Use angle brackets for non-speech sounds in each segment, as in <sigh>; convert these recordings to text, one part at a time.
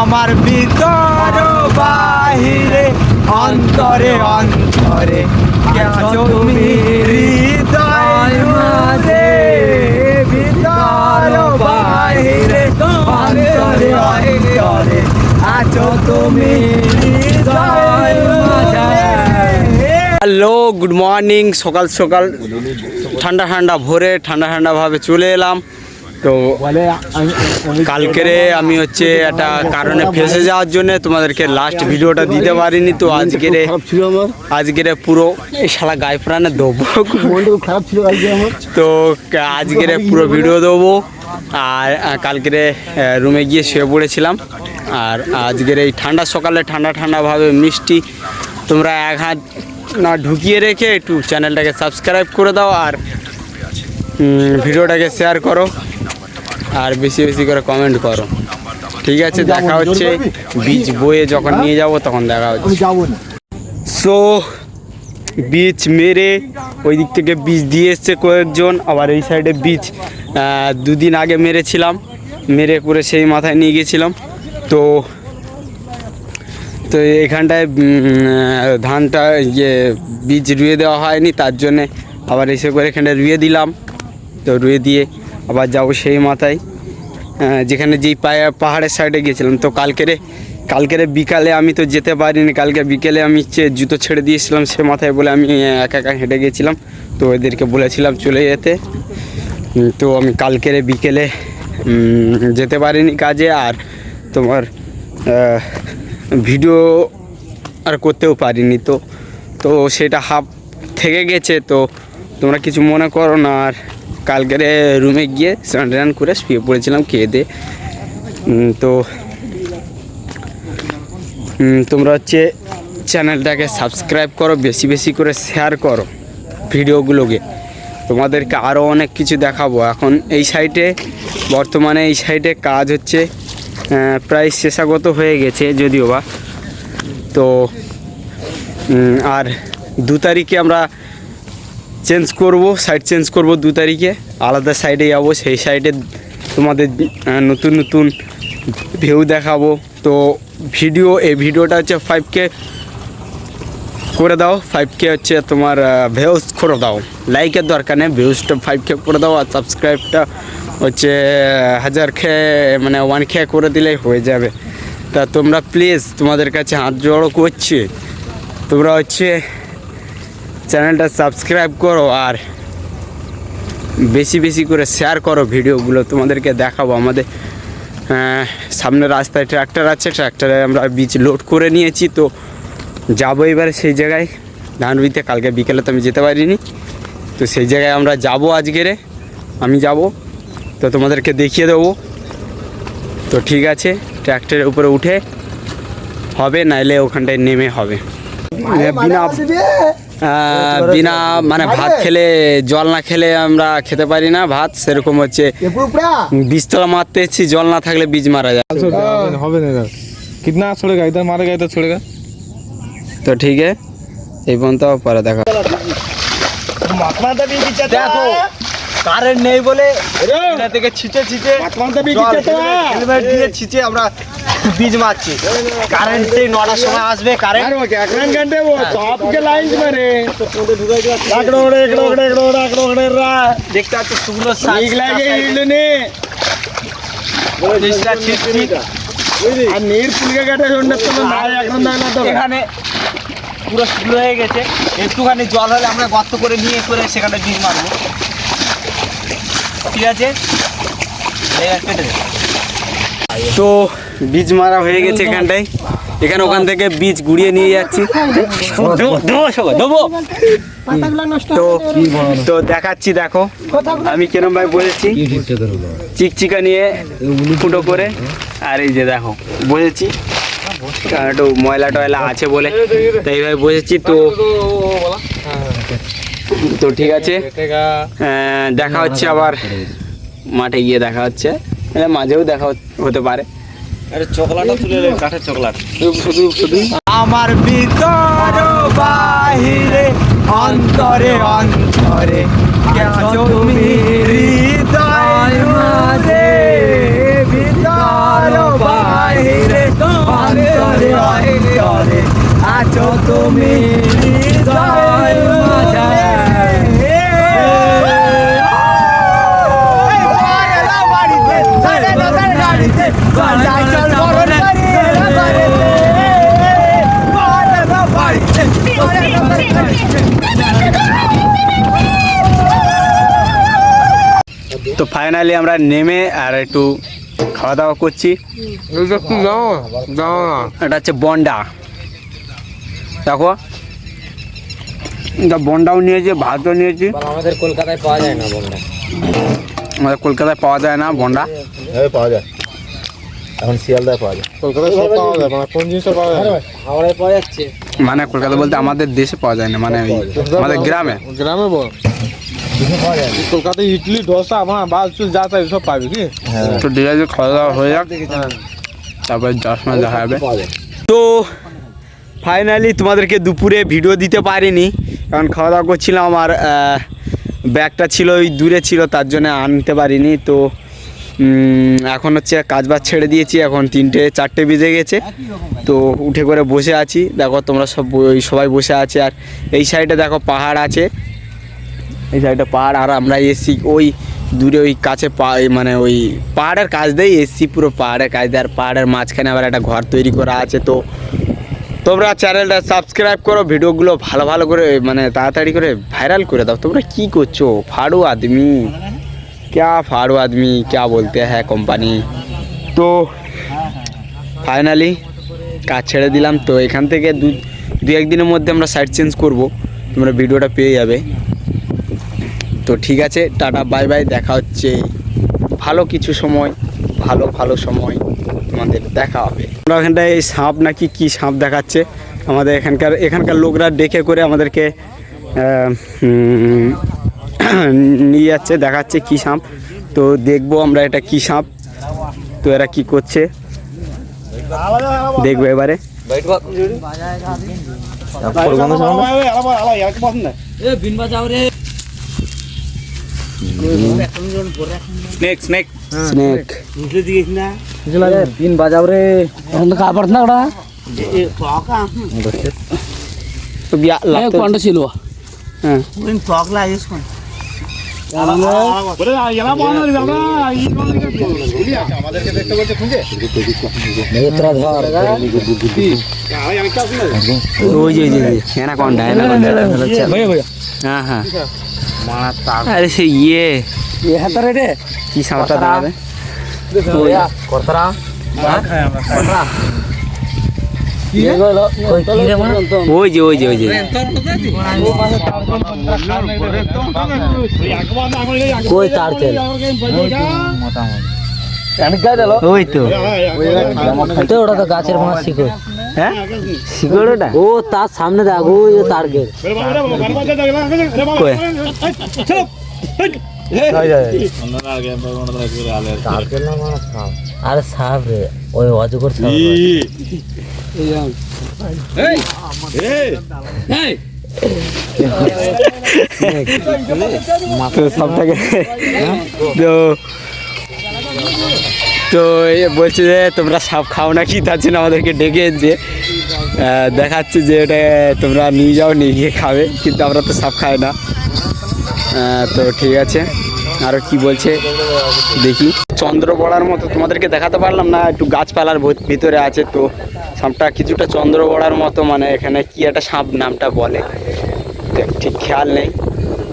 আমার ভিতর বাহিরে অন্তরে অন্তরে। আছো তুমি হৃদয় মাঝে ভিতর বাহিরে অন্তরে অন্তরে। আছো তুমি? হৃদয় হ্যালো গুড মর্নিং। সকাল সকাল। ঠান্ডা ঠান্ডা ভোরে ঠান্ডা ঠান্ডা ভাবে চলে এলাম। তো কালকেরে আমি হচ্ছে একটা কারণে ফেসে যাওয়ার জন্য তোমাদেরকে লাস্ট ভিডিওটা দিতে পারিনি তো আজকেরে আজকেরে পুরো এই শালা গায়ে প্রাণে দেবো। খারাপ ছিল তো আজকেরে পুরো ভিডিও দেবো। আর কালকেরে রুমে গিয়ে শুয়ে পড়েছিলাম। আর আজকের এই ঠান্ডা সকালে ঠান্ডা ঠান্ডাভাবে মিষ্টি তোমরা এক হাত না ঢুকিয়ে রেখে একটু চ্যানেলটাকে সাবস্ক্রাইব করে দাও আর ভিডিওটাকে শেয়ার করো। আর বেশি বেশি করে কমেন্ট করো। ঠিক আছে দেখা হচ্ছে বীজ বয়ে যখন নিয়ে যাব তখন দেখা হচ্ছে। সো বীজ মেরে ওই দিক থেকে বীজ দিয়ে এসছে কয়েকজন আবার এই সাইডে বীজ দুদিন আগে মেরেছিলাম। মেরে করে সেই মাথায় নিয়ে গেছিলাম। তো তো এখানটায় ধানটা ইয়ে বীজ রুয়ে দেওয়া হয়নি তার জন্যে আবার এসে করে এখানে রুয়ে দিলাম। তো রুয়ে দিয়ে আবার যাব সেই মাথায়। যেখানে যেই পায়ে- পাহাড়ের সাইডে গিয়েছিলাম। তো কালকেরে কালকেরে বিকালে আমি তো যেতে পারিনি। কালকে বিকেলে আমি জুতো ছেড়ে দিয়েছিলাম সে মাথায় বলে আমি একা একা হেঁটে গেছিলাম তো এদেরকে বলেছিলাম চলে যেতে। তো আমি কালকেরে বিকেলে যেতে পারিনি কাজে। আর তোমার ভিডিও আর করতেও পারিনি তো। তো সেটা হাফ থেকে গেছে। তো তোমরা কিছু মনে করো না। আর কালকেরে রুমে গিয়ে স্নান টান করে শুয়ে পড়েছিলাম, খেয়ে তো তোমরা হচ্ছে চ্যানেলটাকে সাবস্ক্রাইব করো, বেশি বেশি করে শেয়ার করো ভিডিওগুলোকে। তোমাদেরকে আরও অনেক কিছু দেখাবো। এখন এই সাইটে বর্তমানে এই সাইটে কাজ হচ্ছে প্রায় শেষাগত হয়ে গেছে যদিও বা। তো আর দু তারিখে আমরা চেঞ্জ করব সাইড চেঞ্জ করব দু তারিখে। আলাদা সাইডে যাব, সেই সাইডে তোমাদের নতুন নতুন ভিউ দেখাবো। তো ভিডিও এই ভিডিওটা হচ্ছে ফাইভ কে করে দাও। ফাইভ কে হচ্ছে তোমার ভিউজ করে দাও। লাইকের দরকার নেই ভিউজটা ফাইভ কে করে দাও আর সাবস্ক্রাইবটা হচ্ছে হাজার খে মানে ওয়ান খে করে দিলেই হয়ে যাবে। তা তোমরা প্লিজ তোমাদের কাছে হাত জড়ো করছি। তোমরা হচ্ছে চ্যানেলটা সাবস্ক্রাইব করো আর বেশি বেশি করে শেয়ার করো ভিডিওগুলো, তোমাদেরকে দেখাবো। আমাদের সামনে রাস্তায় ট্র্যাক্টর আছে ট্র্যাক্টরে আমরা বীজ লোড করে নিয়েছি, তো যাব এবারে সেই জায়গায়। ধান রুইতে কালকে বিকেলে তো আমি যেতে পারিনি, তো সেই জায়গায় আমরা যাব আজকেরে আমি যাব, তো তোমাদেরকে দেখিয়ে দেবো। তো ঠিক আছে ট্র্যাক্টরের উপরে উঠে হবে, নাইলে ওখানটায় নেমে হবে। হ্যাঁ, বিনা মানে ভাত খেলে জল না খেলে আমরা খেতে পারি না ভাত সেরকম হচ্ছে বীজতলা মারতে এসেছি জল না থাকলে বীজ মারা যায়। তো ঠিক আছে এই পর্যন্ত পরে দেখা দেখো কারেন্ট নেই বলে এটা থেকে ছিটে ছিটে হেলমেট দিয়ে ছিটে আমরা বীজ মারছি। কারেন্ট সেই নটার সময় আসবে কারেন্ট দেখতে পাচ্ছ শুকনো শাক বীজটা ছিটছি এখানে পুরো শুকনো হয়ে গেছে। একটুখানি জল হলে আমরা গর্ত করে নিয়ে করে সেখানে বীজ মারবো। ঠিক আছে। তো বীজ মারা হয়ে গেছে এখানটায়। এখানে ওখান থেকে বীজ গুড়িয়ে নিয়ে যাচ্ছি। তো তো দেখাচ্ছি দেখো। আমি কেরম ভাই বলেছি চিকচিকা নিয়ে ফুটো করে। আর এই যে দেখো বলেছি একটু ময়লা টয়লা আছে বলে। তাই এইভাবে বসেছি তো তো ঠিক আছে। আহ, দেখা হচ্ছে আবার। মাঠে গিয়ে দেখা হচ্ছে। মাঝেও দেখা হতে পারে। শুধু শুধু আমার ভিতর বাহিরে অন্তরে অন্তরে। তো ফাইনালি আমরা নেমে আর একটু খাওয়া দাওয়া করছি। এটা হচ্ছে বন্ডা। দেখো। বন্ডাও নিয়েছি ভাতও নিয়েছি। আমাদের কলকাতায় পাওয়া যায় না বন্ডা। আমাদের কলকাতায় পাওয়া যায় না বন্ডা। হ্যাঁ, পাওয়া যায়। এখন শিয়ালদায় পাওয়া যায়। কলকাতায় সব পাওয়া যায় মানে কোন জিনিসটা পাওয়া যায়? হাওড়ায় পাওয়া যাচ্ছে। মানে কলকাতা বলতে আমাদের দেশে পাওয়া যায় না মানে আমাদের গ্রামে। গ্রামে বল। কলকাতায় ইডলি ধোসা আমার বাস চুল যা চাই সব পাবি কি? হ্যাঁ। তো ঠিক আছে খাওয়া দাওয়া হয়ে যাক। তারপর যাওয়ার সময় দেখা যাবে তো ফাইনালি তোমাদেরকে দুপুরে ভিডিও দিতে পারিনি কারণ খাওয়া দাওয়া করছিলাম আমার ব্যাগটা ছিল ওই দূরে ছিল তার জন্য আনতে পারিনি। তো এখন হচ্ছে কাজ বাজ ছেড়ে দিয়েছি, এখন তিনটে, চারটে বেজে গেছে। তো উঠে করে বসে আছি। দেখো তোমরা সব সবাই বসে আছে। আর এই সাইডে দেখো পাহাড় আছে। এই সাইডে পাহাড়, আর আমরা এসছি ওই দূরে, ওই কাছে মানে ওই পাহাড়ের কাজ দিয়ে এসছি, পুরো পাহাড়ের কাজ দেয়। আর পাহাড়ের মাঝখানে আবার একটা ঘর তৈরি করা আছে। তো তোমরা চ্যানেলটা সাবস্ক্রাইব করো, ভিডিওগুলো ভালো ভালো করে মানে তাড়াতাড়ি করে ভাইরাল করে দাও। তোমরা কি করছ? ফাড়ু আদমি। ক্যা ফাড়ু আদমি ক্যা বলতে হ্যাঁ কোম্পানি তো ফাইনালি কাজ ছেড়ে দিলাম। তো এখান থেকে দু দু একদিনের মধ্যে আমরা সাইড চেঞ্জ করব। তোমরা ভিডিওটা পেয়ে যাবে। তো ঠিক আছে, টাটা বাই বাই দেখা হচ্ছে ভালো কিছু সময়, ভালো ভালো সময় তোমাদের দেখা হবে। আমরা ওখানটায় এই সাপ নাকি কি সাপ দেখাচ্ছে? আমাদের এখানকার এখানকার লোকরা ডেকে করে আমাদেরকে <coughs> নিয়ে যাচ্ছে দেখাচ্ছে কি সাপ। তো দেখব আমরা এটা কি সাপ। তো এরা কি করছে। দেখব এবারে। এ বিন বাজাও রে স্নেক স্নেক স্নেক বিন বাজাও রে এখন তো খাবার না ওটা তো বিয়া লাগতো ছিল হ্যাঁ ওই যে ওই যে অ্যানাকন্ডা অ্যানাকন্ডা হ্যাঁ হ্যাঁ আরে সে ইয়ে। এ হাতারে রে কি সাঁতার দাঁড়াবে করতরা ওই যে ওই যে ওই যে কই তার তেল ওই তো তো ওটা তো গাছের মাছ শিকড় হ্যাঁ শিকড়োটা ও তার সামনে দেখ ওই তার গেট আরে সাপ রে ওই অজগর সাপ। তো সবটাকে তো বলছে যে তোমরা সাপ খাও নাকি? তার জন্য আমাদেরকে ডেকে যে দেখাচ্ছে যে এটা তোমরা নিয়ে যাও নিয়ে গিয়ে খাবে। কিন্তু আমরা তো সাপ খাই না। তো ঠিক আছে। আরও কি বলছে, দেখি। চন্দ্র পড়ার মতো, তোমাদেরকে দেখাতে পারলাম না, একটু গাছপালার ভেত- ভিতরে আছে তো। সাপটা কিছুটা চন্দ্র পড়ার মতো মানে এখানে কি একটা সাপ নামটা বলে। ঠিক খেয়াল নেই।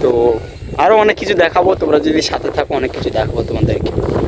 তো আরও অনেক কিছু দেখাবো, তোমরা যদি সাথে থাকো, অনেক কিছু দেখাবো তোমাদেরকে।